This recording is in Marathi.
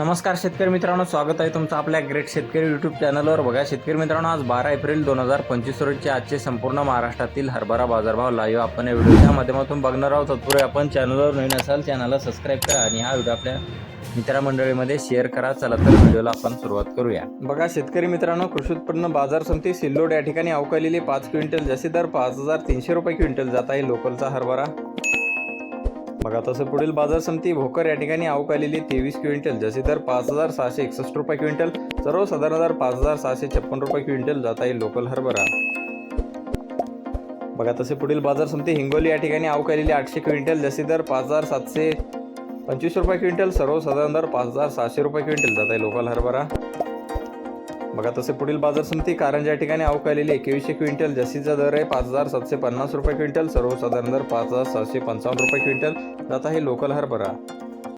नमस्कार शेतकरी मित्रांनो स्वागत आहे तुमचं आपल्या ग्रेट शेतकरी यूट्यूब चॅनलवर बघा शेतकरी मित्रांनो आज बारा एप्रिल दोन हजार पंचवीस रोजचे आजचे संपूर्ण महाराष्ट्रातील हरभरा बाजारभाव लाईव्ह आपण या व्हिडिओच्या माध्यमातून बघणार आहोत. तत्पूर्वी आपण चॅनलवर नवीन असाल चॅनलला सबस्क्राईब करा आणि हा व्हिडिओ आपल्या मित्रमंडळीमध्ये शेअर करा. चला तर व्हिडिओला आपण सुरुवात करूया. बघा शेतकरी मित्रांनो कृषी उत्पन्न बाजार समिती सिल्लोड या ठिकाणी अवकालेली पाच क्विंटल जसे दर पाच हजार तीनशे रुपये क्विंटल जात आहे लोकलचा हरभरा. बघा तसं पुढील बाजार समिती भोकर या ठिकाणी आवक आलेली तेवीस क्विंटल. जसे दर पाच हजार सहाशे एकसष्ट रुपये क्विंटल. सर्वसाधारण दर पाच हजार सहाशे छप्पन रुपये क्विंटल. जाता येईल लोकल हरभरा. बघा तसे पुढील बाजार समिती हिंगोली या ठिकाणी आवक आलेली आठशे क्विंटल. जसे दर पाच हजार सातशे पंचवीस रुपये क्विंटल. सर्वसाधारण दर पाच हजार सहाशे रुपये क्विंटल. जात आहे लोकल हरभरा. बघा तसे पुढील बाजार समिती कारंजा या ठिकाणी अवकालेली एकवीसशे क्विंटल जास्तीचा दर आहे पाच हजार सातशे पन्नास रुपये क्विंटल सर्वसाधारण दर पाच हजार सातशे पंचावन्न रुपये क्विंटल. जात आहे लोकल हरभरा.